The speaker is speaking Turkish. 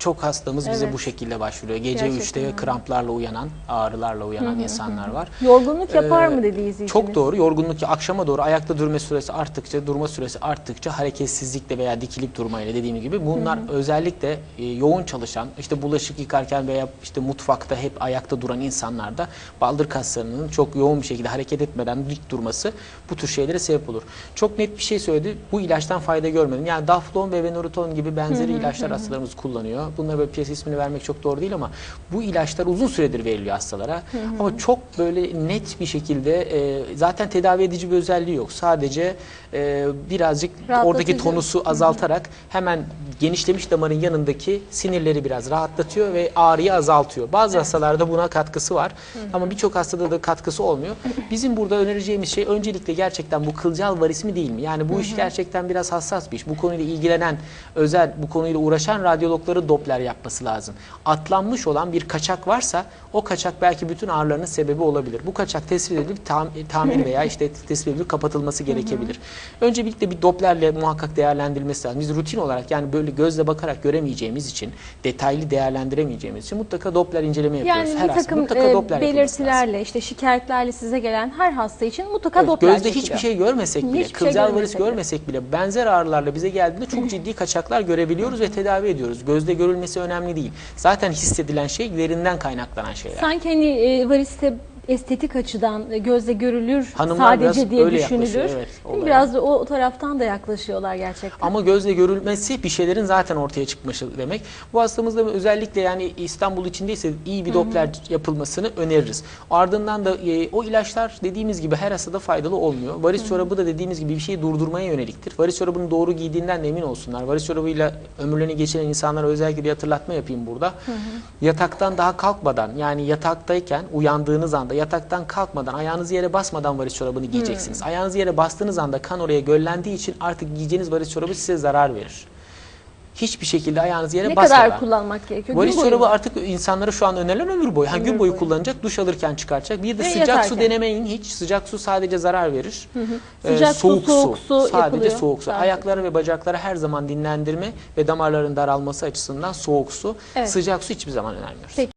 çok hastamız bize Evet. bu şekilde başvuruyor. Gece Gerçekten 3'te öyle. kramplarla uyanan, ağrılarla uyanan insanlar var. Yorgunluk yapar Ee, mı dedi izleyicimiz. Çok doğru. Yorgunluk akşama doğru ayakta durma süresi arttıkça, durma süresi arttıkça hareketsizlikle veya dikilip durmayla dediğim gibi bunlar özellikle e, yoğun çalışan, işte bulaşık yıkarken veya işte mutfakta hep ayakta duran insanlarda baldır kaslarının çok yoğun bir şekilde hareket etmeden dik durması bu tür şeylere sebep olur. Çok net bir şey söyledi. Bu ilaçtan fayda görmedim. Yani Daflon ve Venuruton gibi benzeri ilaçlar hastalarımız kullanıyor. Bunlara böyle piyasa ismini vermek çok doğru değil ama bu ilaçlar uzun süredir veriliyor hastalara. Ama çok böyle net bir şekilde e, zaten tedavi edici bir özelliği yok. Sadece e, birazcık oradaki tonusu azaltarak hemen genişlemiş damarın yanındaki sinirleri biraz rahatlatıyor ve ağrıyı azaltıyor. Bazı hastalarda buna katkısı var ama birçok hastada da katkısı olmuyor. Bizim burada önereceğimiz şey öncelikle gerçekten bu kılcal varis mi değil mi? Yani bu iş gerçekten biraz hassas bir iş. Bu konuyla ilgilenen özel bu konuyla uğraşan radyologları Doppler yapması lazım. Atlanmış olan bir kaçak varsa o kaçak belki bütün ağrılarının sebebi olabilir. Bu kaçak tespit edilip tam, tamir veya işte tespit edilip kapatılması gerekebilir. Öncelikle bir Doppler'le muhakkak değerlendirilmesi lazım. Biz rutin olarak yani böyle gözle bakarak göremeyeceğimiz için, detaylı değerlendiremeyeceğimiz için mutlaka Doppler inceleme yapıyoruz. Yani Her bir takım mutlaka e, Doppler belirtilerle işte şikayetlerle size gelen her hasta için mutlaka Evet, Doppler gözde hiçbir çekiliyor. şey görmesek bile, Hiçbir şey kılcal varis görmesek bile. görmesek bile benzer ağrılarla bize geldiğinde çok ciddi kaçaklar görebiliyoruz ve tedavi ediyoruz. Gözde görülmesi önemli değil. Zaten hissedilen şey derinden kaynaklanan şeyler. Sanki hani e, variste estetik açıdan gözle görülür Hanımlar biraz sadece diye öyle düşünülür. yaklaşıyor, evet, olaya. Biraz da o taraftan da yaklaşıyorlar gerçekten. Ama gözle görülmesi bir şeylerin zaten ortaya çıkması demek. Bu hastamızda özellikle yani İstanbul içindeyse iyi bir Doppler yapılmasını öneririz. Ardından da e, o ilaçlar dediğimiz gibi her hastada faydalı olmuyor. Varis çorabı da dediğimiz gibi bir şeyi durdurmaya yöneliktir. Varis çorabını doğru giydiğinden de emin olsunlar. Varis çorabıyla ömürlerini geçiren insanlara özellikle bir hatırlatma yapayım burada. Yataktan daha kalkmadan yani yataktayken uyandığınız anda yataktan kalkmadan ayağınızı yere basmadan varis çorabını giyeceksiniz. Ayağınızı yere bastığınız anda kan oraya göllendiği için artık giyeceğiniz varis çorabı size zarar verir. Hiçbir şekilde ayağınızı yere ne basmadan. kadar kullanmak gerekiyor? Varis Gün çorabı mu? artık insanlara şu an önerilen ömür boyu. Ha, gün boyu boyu. kullanacak, duş alırken çıkaracak. Bir de Ve sıcak su yatarken. denemeyin hiç. Sıcak su sadece zarar verir. Ee, Sıcak su, soğuk su Sadece yapılıyor. soğuk su. Ayakları ve bacakları her zaman dinlendirme ve damarların daralması açısından soğuk su. Evet. Sıcak su hiçbir zaman önermiyoruz. Peki.